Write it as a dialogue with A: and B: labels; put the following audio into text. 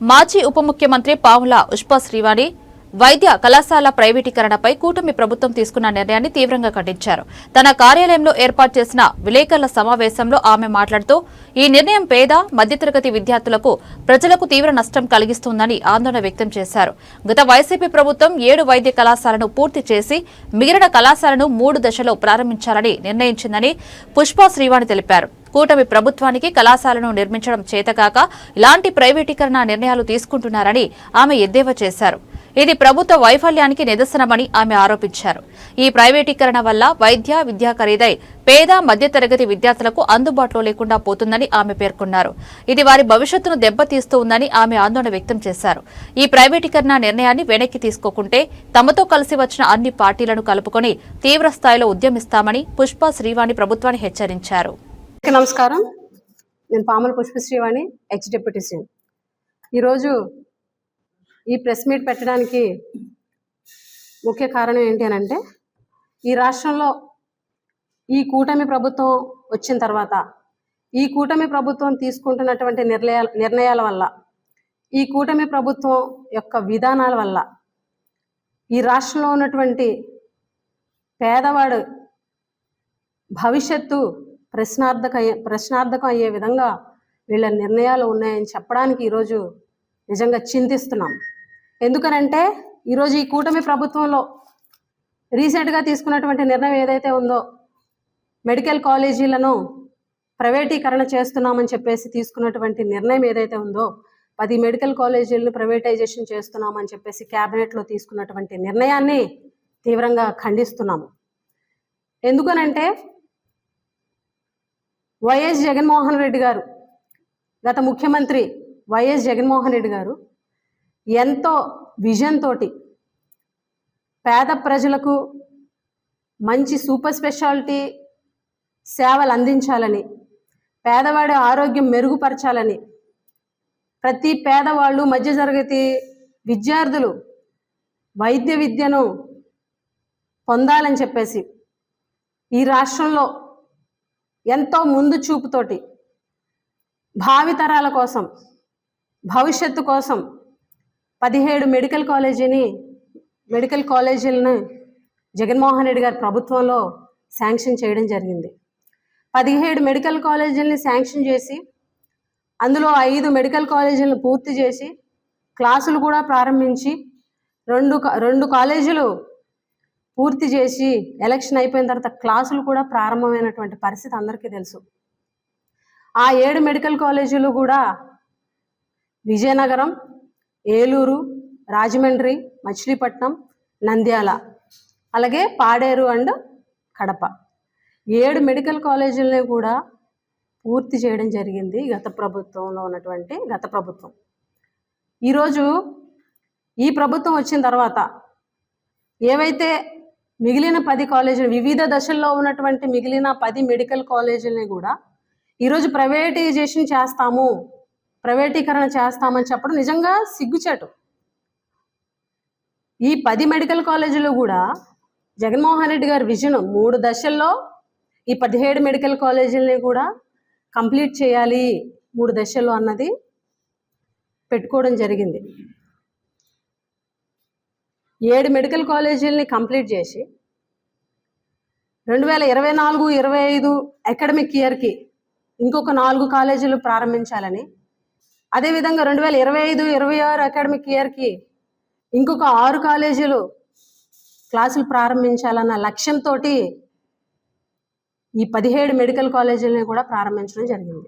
A: మాజీ ఉప ముఖ్యమంత్రి పావుల పుష్ప శ్రీవాణి వైద్య కళాశాల ప్రైవేటీకరణపై కూటమి ప్రభుత్వం తీసుకున్న నిర్ణయాన్ని తీవ్రంగా ఖండించారు. తన కార్యాలయంలో ఏర్పాటు చేసిన విలేకరుల సమావేశంలో ఆమె మాట్లాడుతూ ఈ నిర్ణయం పేద మధ్యతరగతి విద్యార్థులకు ప్రజలకు తీవ్ర నష్టం కలిగిస్తుందని ఆందోళన వ్యక్తం చేశారు. గత వైసీపీ ప్రభుత్వం ఏడు వైద్య కళాశాలను పూర్తి చేసి మిగిలిన కళాశాలను మూడు దశలో ప్రారంభించాలని నిర్ణయించిందని పుష్ప శ్రీవాణి తెలిపారు. కూటమి ప్రభుత్వానికి కళాశాలను నిర్మించడం చేతకాక ఇలాంటి ప్రైవేటీకరణ నిర్ణయాలు తీసుకుంటున్నారని ఆమె ఎద్దేవా చేశారు. ఇది ప్రభుత్వ వైఫల్యానికి నిదర్శనమని ఆమె ఆరోపించారు. ఈ ప్రైవేటీకరణ వల్ల వైద్య విద్యా ఖరీదై పేద మధ్యతరగతి విద్యార్థులకు అందుబాటులో లేకుండా పోతుందని ఆమె పేర్కొన్నారు. ఇది వారి భవిష్యత్తును దెబ్బతీస్తూ ఉందని ఆమె ఆందోళన వ్యక్తం చేశారు. ఈ ప్రైవేటీకరణ నిర్ణయాన్ని వెనక్కి తీసుకోకుంటే తమతో కలిసి వచ్చిన అన్ని పార్టీలను కలుపుకొని తీవ్ర స్థాయిలో ఉద్యమిస్తామని పుష్ప శ్రీవాణి ప్రభుత్వాన్ని హెచ్చరించారు.
B: నమస్కారం. నేను Pamula Pushpasreevani ex deputy CM ఈరోజు ఈ ప్రెస్ మీట్ పెట్టడానికి ముఖ్య కారణం ఏంటి అని అంటే ఈ రాష్ట్రంలో ఈ కూటమి ప్రభుత్వం వచ్చిన తర్వాత ఈ కూటమి ప్రభుత్వం తీసుకుంటున్నటువంటి నిర్ణయాల నిర్ణయాల వల్ల ఈ కూటమి ప్రభుత్వం యొక్క విధానాల వల్ల ఈ రాష్ట్రంలో ఉన్నటువంటి పేదవాడు భవిష్యత్తు ప్రశ్నార్థక ప్రశ్నార్థకం అయ్యే విధంగా వీళ్ళ నిర్ణయాలు ఉన్నాయని చెప్పడానికి ఈరోజు నిజంగా చింతిస్తున్నాం. ఎందుకనంటే ఈరోజు ఈ కూటమి ప్రభుత్వంలో రీసెంట్గా తీసుకున్నటువంటి నిర్ణయం ఏదైతే ఉందో మెడికల్ కాలేజీలను ప్రైవేటీకరణ చేస్తున్నామని చెప్పేసి తీసుకున్నటువంటి నిర్ణయం ఏదైతే ఉందో పది మెడికల్ కాలేజీలను ప్రైవేటైజేషన్ చేస్తున్నామని చెప్పేసి క్యాబినెట్లో తీసుకున్నటువంటి నిర్ణయాన్ని తీవ్రంగా ఖండిస్తున్నాము. ఎందుకనంటే వైఎస్ జగన్మోహన్ రెడ్డి గారు గత ముఖ్యమంత్రి వైఎస్ జగన్మోహన్ రెడ్డి గారు ఎంతో విజన్ తోటి పేద ప్రజలకు మంచి సూపర్ స్పెషాలిటీ సేవలు అందించాలని పేదవాడి ఆరోగ్యం మెరుగుపరచాలని ప్రతి పేదవాళ్ళు మధ్యతరగతి విద్యార్థులు వైద్య విద్యను పొందాలని చెప్పేసి ఈ రాష్ట్రంలో ఎంతో ముందు చూపుతోటి భావితరాల కోసం భవిష్యత్తు కోసం పదిహేడు మెడికల్ కాలేజీని మెడికల్ కాలేజీలను జగన్మోహన్ రెడ్డి గారి ప్రభుత్వంలో శాంక్షన్ చేయడం జరిగింది. పదిహేడు మెడికల్ కాలేజీలని శాంక్షన్ చేసి అందులో ఐదు మెడికల్ కాలేజీలను పూర్తి చేసి క్లాసులు కూడా ప్రారంభించి రెండు రెండు కాలేజీలు పూర్తి చేసి ఎలక్షన్ అయిపోయిన తర్వాత క్లాసులు కూడా ప్రారంభమైనటువంటి పరిస్థితి అందరికీ తెలుసు. ఆ ఏడు మెడికల్ కాలేజీలు కూడా విజయనగరం ఏలూరు రాజమండ్రి మచిలీపట్నం నంద్యాల. అలాగే పాడేరు అండ్ కడప. ఏడు మెడికల్ కాలేజీలని కూడా పూర్తి చేయడం జరిగింది గత ప్రభుత్వంలో ఉన్నటువంటి గత ప్రభుత్వం. ఈరోజు ఈ ప్రభుత్వం వచ్చిన తర్వాత ఏవైతే మిగిలిన పది కాలేజీలు వివిధ దశల్లో ఉన్నటువంటి మిగిలిన పది మెడికల్ కాలేజీలని కూడా ఈరోజు ప్రైవేటైజేషన్ చేస్తాము. ప్రైవేటీకరణ చేస్తామని చెప్పడం నిజంగా సిగ్గుచేటు. ఈ పది మెడికల్ కాలేజీలు కూడా జగన్మోహన్ రెడ్డి గారి విజన్ మూడు దశల్లో ఈ పదిహేడు మెడికల్ కాలేజీలని కూడా కంప్లీట్ చేయాలి మూడు దశల్లో అన్నది పెట్టుకోవడం జరిగింది. ఏడు మెడికల్ కాలేజీలని కంప్లీట్ చేసి రెండు వేల ఇరవై నాలుగు ఇరవై ఐదు అకాడమిక్ ఇయర్కి ఇంకొక నాలుగు కాలేజీలు ప్రారంభించాలని అదేవిధంగా రెండు వేల ఇరవై ఐదు ఇరవై ఆరు అకాడమిక్ ఇయర్కి ఇంకొక ఆరు కాలేజీలు క్లాసులు ప్రారంభించాలన్న లక్ష్యంతో ఈ పదిహేడు మెడికల్ కాలేజీలని కూడా ప్రారంభించడం జరిగింది.